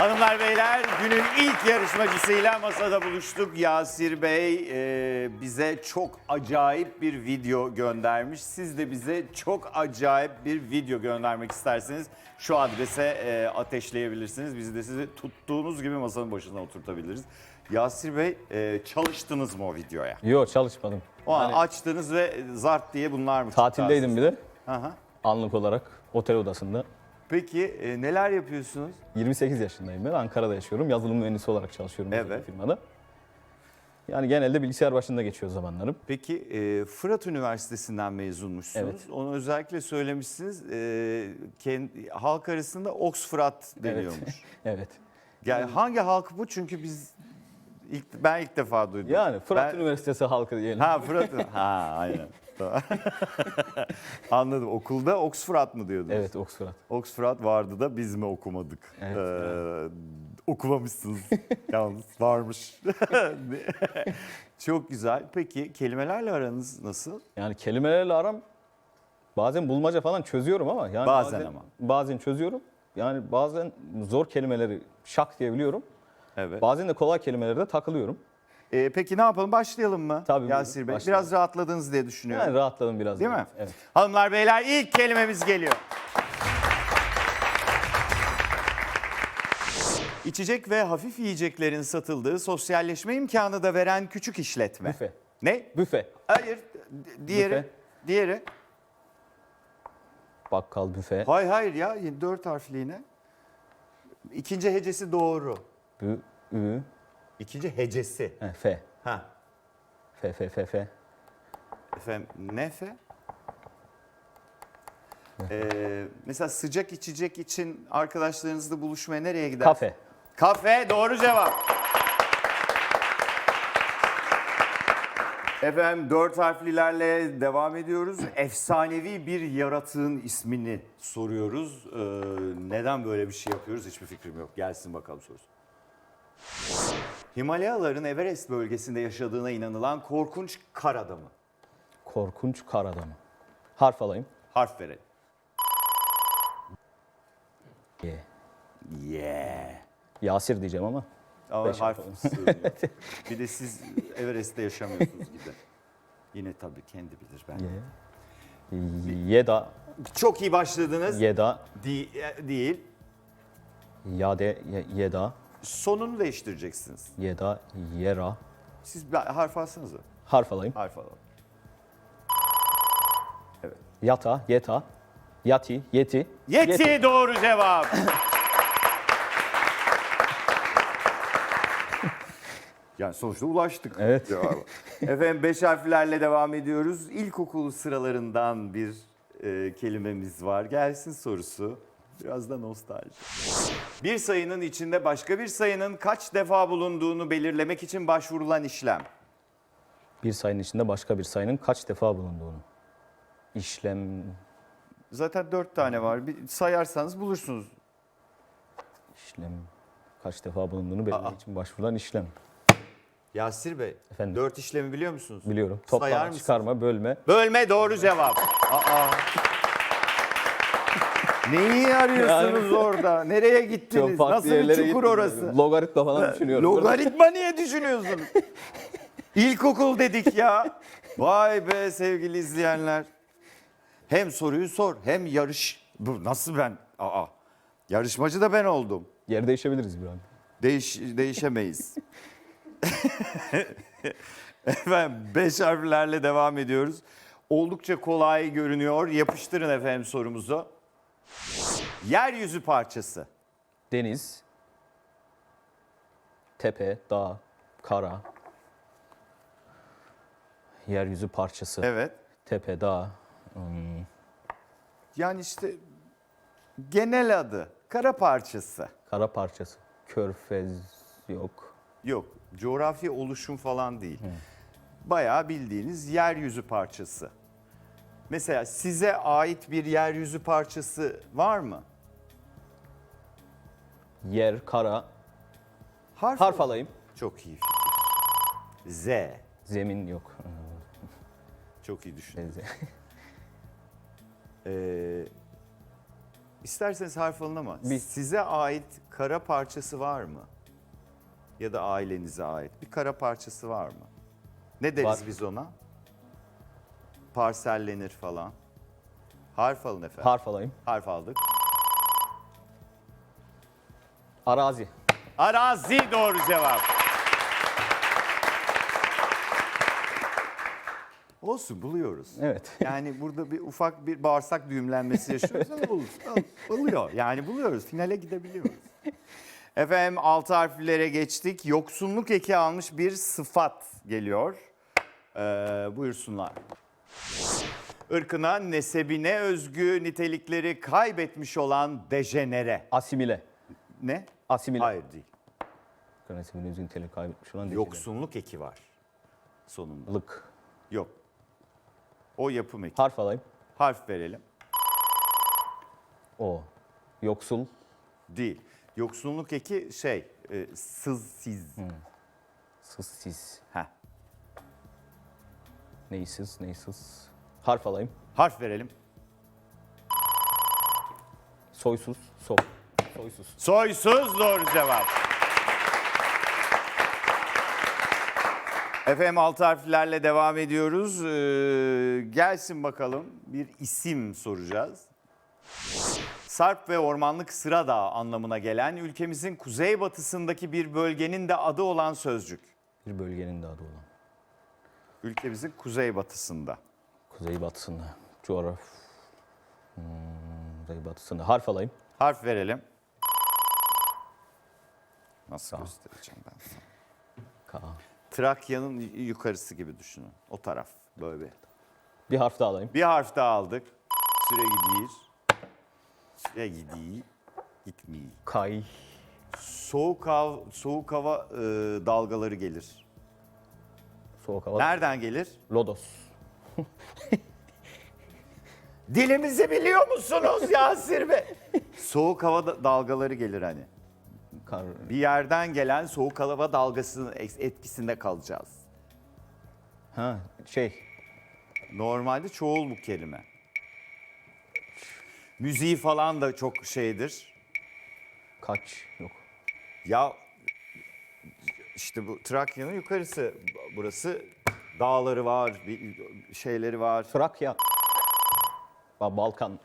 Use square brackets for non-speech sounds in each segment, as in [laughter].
Hanımlar beyler günün ilk yarışmacısıyla masada buluştuk. Yasir Bey e, bize çok acayip bir video göndermiş. Siz de bize çok acayip bir video göndermek isterseniz şu adrese e, ateşleyebilirsiniz. Biz de sizi tuttuğunuz gibi masanın başına oturtabiliriz. Yasir Bey e, çalıştınız mı o videoya? Yok çalışmadım. O an Hani açtınız ve zart diye bunlar mı? çıktı tatildeydim bir de Aha. anlık olarak otel odasında. Peki e, neler yapıyorsunuz? 28 yaşındayım ben. Ankara'da yaşıyorum. Yazılım mühendisi olarak çalışıyorum Evet. evet. firmada. Yani genelde bilgisayar başında geçiyor zamanlarım. Peki e, Fırat Üniversitesi'nden mezunmuşsunuz. Evet. Onu özellikle söylemişsiniz. E, kendi, halk arasında Oxford deniyormuş. [laughs] Evet. Yani hangi halk bu? Çünkü biz ilk ben ilk defa duydum. Yani Fırat Ben- Üniversitesi halkı diyelim. Ha Fırat. [laughs] ha aynen. Tamam. [laughs] Anladım. Okulda Oxford mı diyordunuz? Evet Oxford. Oxford vardı da biz mi okumadık? Evet, Ee, okumamışsınız. [laughs] Yalnız varmış. [laughs] Çok güzel. Peki kelimelerle aranız nasıl? Yani kelimelerle aram bazen bulmaca falan çözüyorum ama yani Bazen ama. Bazen çözüyorum. Yani bazen zor kelimeleri şak diyebiliyorum. Evet. Bazen de kolay kelimelerde takılıyorum. Ee, peki ne yapalım? Başlayalım mı? Tabii, Yasir Bey. başlayalım. Biraz rahatladınız diye düşünüyorum. Yani rahatladım biraz. Değil mi? Evet. Hanımlar beyler ilk kelimemiz geliyor. İçecek ve hafif yiyeceklerin satıldığı sosyalleşme imkanı da veren küçük işletme. Büfe. Ne? Büfe. Hayır. di- Diğeri. Büfe. Diğeri. Bakkal büfe. Hayır hayır ya dört harfli yine. İkinci hecesi doğru. Bü, ü, İkinci hecesi. he, fe. Ha. Fe, fe, fe, fe. Efendim nefe? Ee, mesela sıcak içecek için arkadaşlarınızla buluşmaya nereye gider? Kafe. Kafe doğru cevap. Efendim dört harflilerle devam ediyoruz. Efsanevi bir yaratığın ismini soruyoruz. Ee, neden böyle bir şey yapıyoruz hiçbir fikrim yok. Gelsin bakalım sorusu. Himalayaların Everest bölgesinde yaşadığına inanılan korkunç kar adamı. Korkunç kar adamı. Harf alayım. Harf verelim. Y. Yeah. Yasir diyeceğim ama. Ama Beş harf sığmıyor. [laughs] Bir de siz Everest'te yaşamıyorsunuz gibi. Yine tabii kendi bilir ben. Y. Yeda. Çok iyi başladınız. Yeda. Di- e, değil. Yade. Ye- Yeda. Sonunu değiştireceksiniz. Yeda. Yera. Siz bir harf alsanıza. Harf alayım. Harf alalım. Yata. Yeta. Yati. Yeti. Yeti, doğru cevap. [laughs] yani sonuçta ulaştık. Evet. cevaba. [laughs] Efendim beş harflerle devam ediyoruz. İlkokul sıralarından bir e, kelimemiz var. Gelsin sorusu. Biraz da nostalji. Bir sayının içinde başka bir sayının kaç defa bulunduğunu belirlemek için başvurulan işlem. Bir sayının içinde başka bir sayının kaç defa bulunduğunu. İşlem. Zaten dört tane var. Bir sayarsanız bulursunuz. işlem. Kaç defa bulunduğunu belirlemek için başvurulan işlem. Yasir Bey, Efendim? dört işlemi biliyor musunuz? Biliyorum. Sayar mısın? çıkarma, bölme. Bölme doğru cevap. Aa. Neyi arıyorsunuz orada? Nereye gittiniz? Nasıl bir çukur orası? Logaritma falan düşünüyorum. Logaritma niye düşünüyorsun? [laughs] İlkokul dedik ya. Vay be sevgili izleyenler. Hem soruyu sor hem yarış. Bu nasıl ben? Aa. Yarışmacı da ben oldum. Yer değişebiliriz bir an. Değiş, değişemeyiz. efendim beş harflerle devam ediyoruz. Oldukça kolay görünüyor. Yapıştırın efendim sorumuzu. Yeryüzü parçası. Deniz, tepe, dağ, kara, yeryüzü parçası, Evet. tepe, dağ, hmm, Yani işte genel adı kara parçası. kara parçası, körfez yok. Yok, coğrafi oluşum falan değil. Bayağı bildiğiniz yeryüzü parçası. Mesela size ait bir yeryüzü parçası var mı? Yer, kara, Harf, harf alayım. Çok iyi fikir. Z. Zemin yok. Çok iyi düşün. Ee, Ee, İsterseniz harf alın ama Bir- size ait kara parçası var mı? Ya da ailenize ait bir kara parçası var mı? Ne deriz Var. biz ona? Parsellenir falan. Harf alın efendim. Harf alayım. Harf aldık. Arazi. Arazi doğru cevap. Olsun buluyoruz. Evet. [laughs] Yani burada bir ufak bir bağırsak düğümlenmesi yaşıyoruz ama bul- buluyor. Yani buluyoruz. Finale gidebiliyoruz. Efendim altı harflere geçtik. Yoksunluk eki almış bir sıfat geliyor. Ee, buyursunlar. Irkına, nesebine özgü nitelikleri kaybetmiş olan dejenere. Asimile. Ne? Asimile. Hayır değil. Karanesinin özgün niteliği kaybetmiş olan Yoksunluk eki var sonunda. Lık. Yok. O yapım eki. Harf alayım. Harf verelim. O. Yoksul. Değil. Yoksunluk eki şey, e, sız, siz. Sız siz. Heh. Neysiz, neysiz. Harf alayım. Harf verelim. Soysuz, so. Soysuz. Soysuz doğru cevap. Efendim alt harflerle devam ediyoruz. Ee, gelsin bakalım bir isim soracağız. Sarp ve ormanlık sıra dağı anlamına gelen ülkemizin kuzeybatısındaki bir bölgenin de adı olan sözcük. Bir bölgenin de adı olan. Ülkemizin kuzeybatısında. Kuzeybatısında. Coğraf. Hmm, kuzeybatısında. Harf alayım. Harf verelim. Nasıl göstereceğim ben sana? K. Trakya'nın yukarısı gibi düşünün. O taraf böyle bir. Bir harf daha alayım. Bir harf daha aldık. Süre gidiyor. Süre gidiyor. Gitmiyor. Kay. Soğuk hava, soğuk hava e, dalgaları gelir. Soğuk hava. Nereden gelir? Lodos. [laughs] Dilimizi biliyor musunuz Yasir Bey? soğuk hava da- dalgaları gelir hani. Kar. Bir yerden gelen soğuk hava dalgasının es- etkisinde kalacağız. Ha şey. Normalde çoğul bu kelime. Müziği falan da çok şeydir. Kaç. Yok. Ya işte bu Trakya'nın yukarısı. Burası dağları var, bir şeyleri var. Trakya. Ba- Balkan.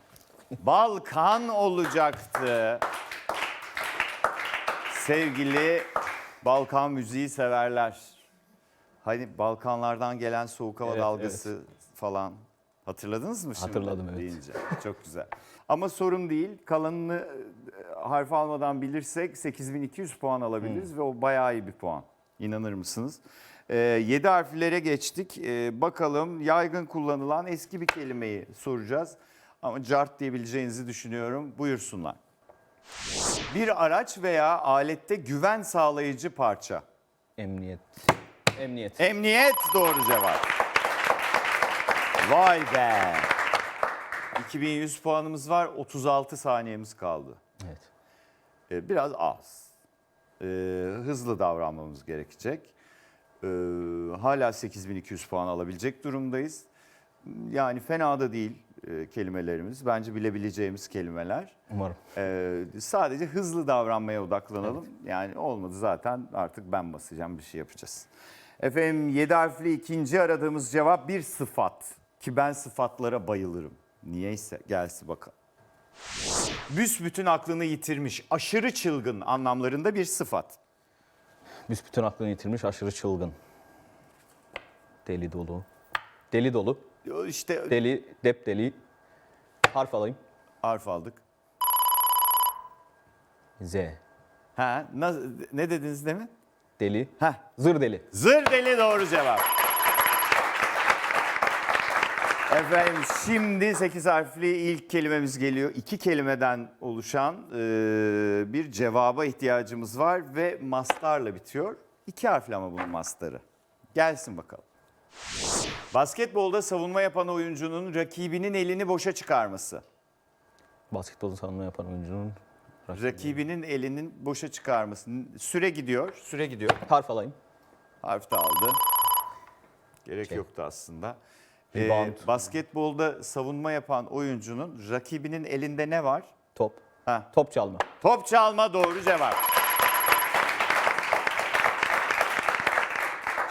Balkan olacaktı. Sevgili Balkan müziği severler. Hani Balkanlardan gelen soğuk hava Evet, dalgası falan. Hatırladınız mı şimdi? Hatırladım, evet. Deyince. Çok güzel. Ama sorun değil. Kalanını harf almadan bilirsek 8200 puan alabiliriz Hmm. ve o bayağı iyi bir puan. İnanır mısınız? 7 harflere geçtik. Ee, bakalım yaygın kullanılan eski bir kelimeyi soracağız. Ama cart diyebileceğinizi düşünüyorum. Buyursunlar. Bir araç veya alette güven sağlayıcı parça. Emniyet. Emniyet. Emniyet doğru cevap. Vay be. 2100 puanımız var. 36 saniyemiz kaldı. Evet. Ee, Biraz az. Ee, hızlı davranmamız gerekecek. Ee, hala 8200 puan alabilecek durumdayız. Yani fena da değil e, kelimelerimiz. Bence bilebileceğimiz kelimeler. Umarım. Ee, sadece hızlı davranmaya odaklanalım. Yani olmadı zaten artık ben basacağım bir şey yapacağız. Efendim 7 harfli ikinci aradığımız cevap bir sıfat. Ki ben sıfatlara bayılırım. Niyeyse gelsin bakalım. Büsbütün aklını yitirmiş, aşırı çılgın anlamlarında bir sıfat. Büsbütün aklını yitirmiş aşırı çılgın. Deli dolu. Deli dolu. İşte Deli, dep deli. Harf alayım. harf aldık. Z. Ha, na- ne dediniz demin? Deli. Heh, Zır deli. Zır deli doğru cevap. Efendim şimdi 8 harfli ilk kelimemiz geliyor. İki kelimeden oluşan e, bir cevaba ihtiyacımız var ve mastarla bitiyor. İki harfli ama bunun mastarı. Gelsin bakalım. Basketbolda savunma yapan oyuncunun rakibinin elini boşa çıkarması. Basketbolu savunma yapan oyuncunun Rakibinin elinin boşa çıkarması. Süre gidiyor. Süre gidiyor. Harf alayım. Harf de aldı. Gerek yoktu aslında. Rebound. basketbolda savunma yapan oyuncunun rakibinin elinde ne var? Top. Ha. Top çalma. Top çalma doğru cevap.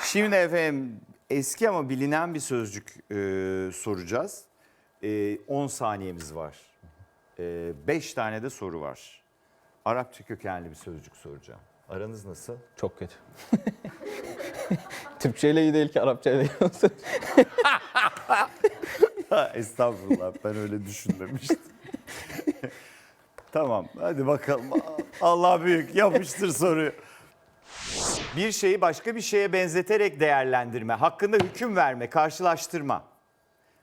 Şimdi efendim eski ama bilinen bir sözcük e, soracağız. E, 10 saniyemiz var. 5 tane de soru var. Arapça kökenli bir sözcük soracağım. Aranız nasıl? Çok kötü. [laughs] Türkçe ile iyi değil ki Arapça ile iyi olsun. [laughs] [laughs] Estağfurullah ben öyle düşünmemiştim. [laughs] tamam hadi bakalım. Allah büyük yapıştır soruyu. Bir şeyi başka bir şeye benzeterek değerlendirme, hakkında hüküm verme, karşılaştırma.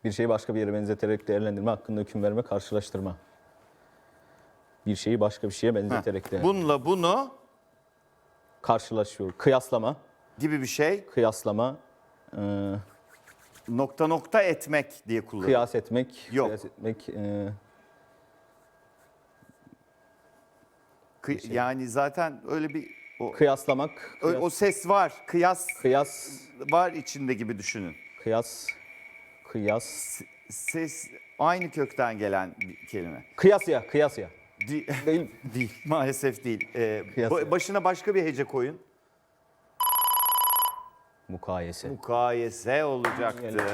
Bir şeyi başka bir yere benzeterek değerlendirme, hakkında hüküm verme, karşılaştırma. Bir şeyi başka bir şeye benzeterek de Bununla bunu karşılaşıyor. Kıyaslama, gibi bir şey kıyaslama, e, nokta nokta etmek diye kullanılıyor. kıyas etmek, Yok. kıyas etmek, e, Kı- Yani zaten öyle bir o, kıyaslamak, kıyas, o ses var, kıyas kıyas, var içinde gibi düşünün. kıyas, kıyas, S- Ses aynı kökten gelen bir kelime. kıyasya, kıyasya. Di- Değil. [laughs] Değil, maalesef değil. Ee, ba- başına başka bir hece koyun. Mukayese. Mukayese olacaktı.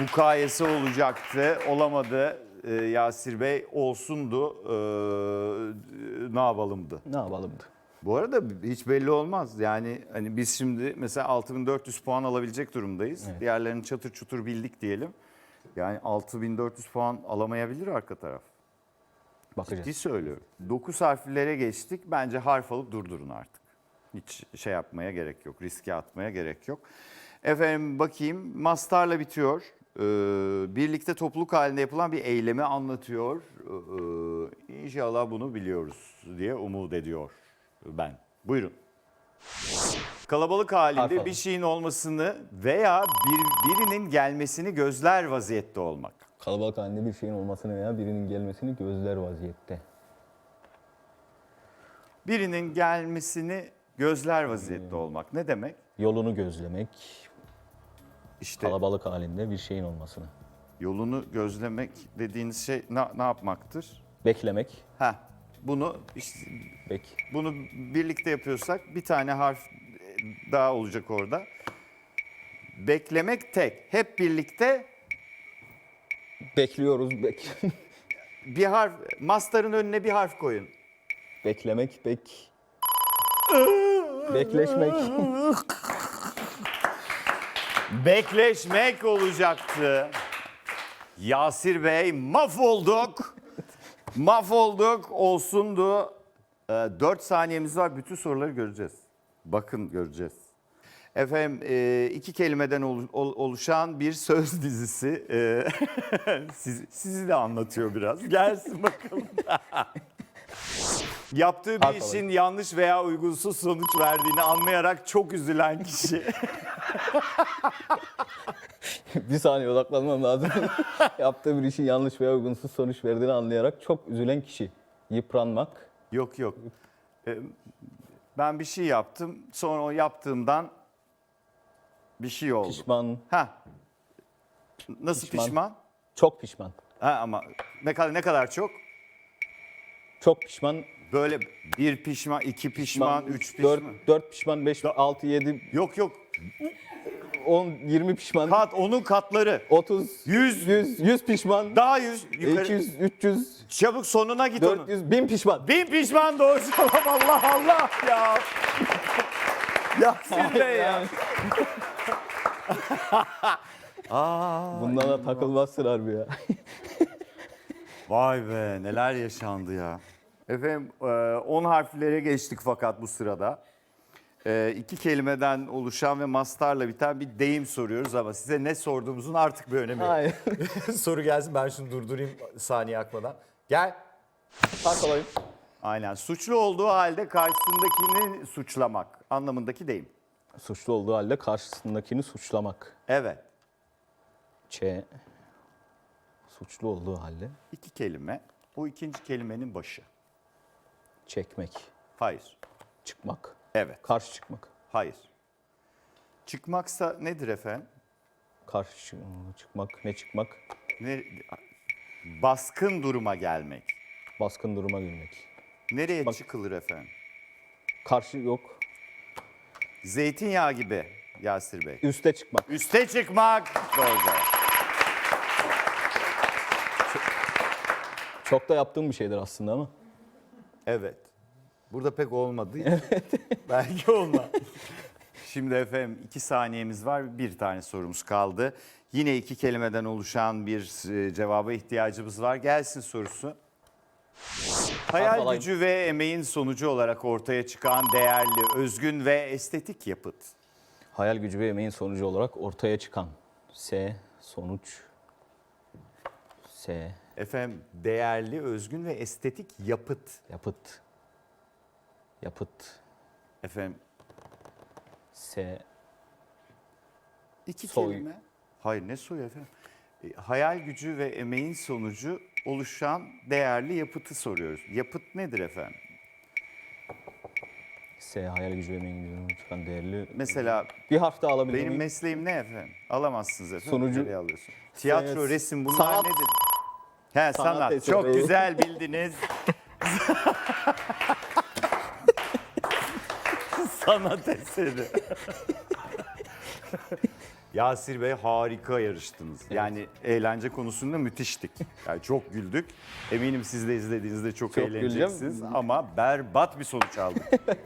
Mukayese olacaktı. Olamadı. Ee, Yasir Bey olsundu. Ee, ne yapalımdı. Ne yapalımdı? Bu arada hiç belli olmaz. Yani hani biz şimdi mesela 6400 puan alabilecek durumdayız. Evet. Diğerlerini çatır çutur bildik diyelim. Yani 6400 puan alamayabilir arka taraf. Bakacağız. Ciddi söylüyorum. 9 harflere geçtik. Bence harf alıp durdurun artık. Hiç şey yapmaya gerek yok. Riske atmaya gerek yok. Efendim bakayım. Mastarla bitiyor. Ee, birlikte topluluk halinde yapılan bir eylemi anlatıyor. Ee, inşallah bunu biliyoruz diye umut ediyor ben. Buyurun. Kalabalık halinde alalım. bir şeyin olmasını veya bir, birinin gelmesini gözler vaziyette olmak. Kalabalık halinde bir şeyin olmasını veya birinin gelmesini gözler vaziyette. Birinin gelmesini gözler vaziyette olmak ne demek? Yolunu gözlemek, İşte kalabalık halinde bir şeyin olmasını. yolunu gözlemek dediğiniz şey ne, ne yapmaktır? Beklemek, Ha, bunu işte bek. bunu birlikte yapıyorsak bir tane harf daha olacak orada. Beklemek tek. Hep birlikte Bekliyoruz, bek. bir harf, mastarın önüne bir harf koyun. Beklemek, bek. Bekleşmek. Bekleşmek olacaktı. Yasir Bey mahvolduk. mahvolduk olsundu. Ee, 4 saniyemiz var. Bütün soruları göreceğiz. Bakın göreceğiz. Efendim e, iki kelimeden olu- ol- oluşan bir söz dizisi. E, [laughs] siz- sizi de anlatıyor biraz. Gelsin bakalım. [laughs] Yaptığı bir işin yanlış veya uygunsuz sonuç verdiğini anlayarak çok üzülen kişi. [laughs] bir saniye odaklanmam lazım. [laughs] Yaptığı bir işin yanlış veya uygunsuz sonuç verdiğini anlayarak çok üzülen kişi. Yıpranmak, Yok yok. Ee, Ben bir şey yaptım. Sonra o yaptığımdan bir şey oldu. pişman, Ha. Nasıl pişman? Pişman. çok pişman. Ha ama ne kadar ne kadar çok? Çok pişman, Böyle bir pişman, iki pişman, üç pişman. 4, 4 pişman, 5, 6, 7, Yok yok. 10, 20 pişman, Kat onun katları. 30, Yüz. 100, 100 pişman, Daha yüz. Yukarı. 200, 300, Çabuk sonuna git onun. 400, 1000 pişman. Bin pişman doğru cevap. Allah Allah ya. Yasir Bey ya. Da takılmazsın harbi ya. Vay be neler yaşandı ya. Efendim 10 harflere geçtik fakat bu sırada. E, iki kelimeden oluşan ve mastarla biten bir deyim soruyoruz ama size ne sorduğumuzun artık bir önemi yok. Hayır. [laughs] Soru gelsin ben şunu durdurayım saniye akmadan. Gel. Fark olayım. Aynen suçlu olduğu halde karşısındakini suçlamak anlamındaki deyim. Suçlu olduğu halde karşısındakini suçlamak. Evet. Ç. Suçlu olduğu halde İki kelime. Bu ikinci kelimenin başı. Çekmek, Hayır. çıkmak, Evet. karşı çıkmak. Hayır. Çıkmaksa nedir efendim? Karşı çı- çıkmak, ne çıkmak? Ne, Baskın duruma gelmek. Baskın duruma girmek. Nereye çıkılır efendim? Karşı yok. Zeytinyağı gibi Yasir Bey. Üste çıkmak. Üste çıkmak. Doğru cevap. Çok da yaptığım bir şeydir aslında ama. Evet. Burada pek olmadı. [laughs] Belki olmaz. [laughs] Şimdi efendim iki saniyemiz var. Bir tane sorumuz kaldı. Yine iki kelimeden oluşan bir e, cevaba ihtiyacımız var. Gelsin sorusu. Hayal Alayım. gücü ve emeğin sonucu olarak ortaya çıkan değerli, özgün ve estetik yapıt. Hayal gücü ve emeğin sonucu olarak ortaya çıkan. S, sonuç. S, Efendim değerli, özgün ve estetik yapıt. yapıt. Yapıt. Efendim S, iki Soy. kelime. Hayır ne soy efendim? E, Hayal gücü ve emeğin sonucu oluşan değerli yapıtı soruyoruz. Yapıt nedir efendim? S, hayal gücü ve emeğin sonucu çıkan değerli. Mesela Bir harf daha alabilir benim miyim? mesleğim ne efendim? Alamazsınız efendim. Sonucu- Nereye alıyorsun? Tiyatro, Evet. resim bunlar Sanat. nedir? He sanat. eseri. Çok güzel bildiniz. [laughs] sanat eseri. [laughs] Yasir Bey harika yarıştınız. Yani eğlence konusunda müthiştik. Yani çok güldük. Eminim siz de izlediğinizde çok, Çok eğleneceksiniz güleceğim. ama berbat bir sonuç aldık.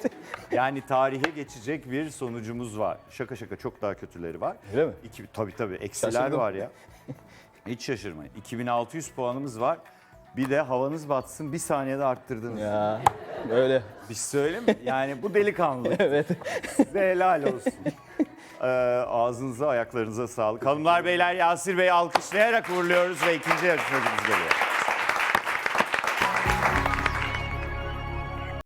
[laughs] yani tarihe geçecek bir sonucumuz var. Şaka şaka çok daha kötüleri var. Öyle mi? İki, tabii tabii eksiler Şaşırdım. var ya. Hiç şaşırmayın. 2600 puanımız var. Bir de havanız batsın bir saniyede arttırdınız. Ya öyle. Bir söyleyeyim mi? Yani bu delikanlı. [laughs] Evet. Size helal olsun. Ee, ağzınıza ayaklarınıza sağlık. Hanımlar beyler Yasir Bey'i alkışlayarak uğurluyoruz ve ikinci yarışmacımız geliyor.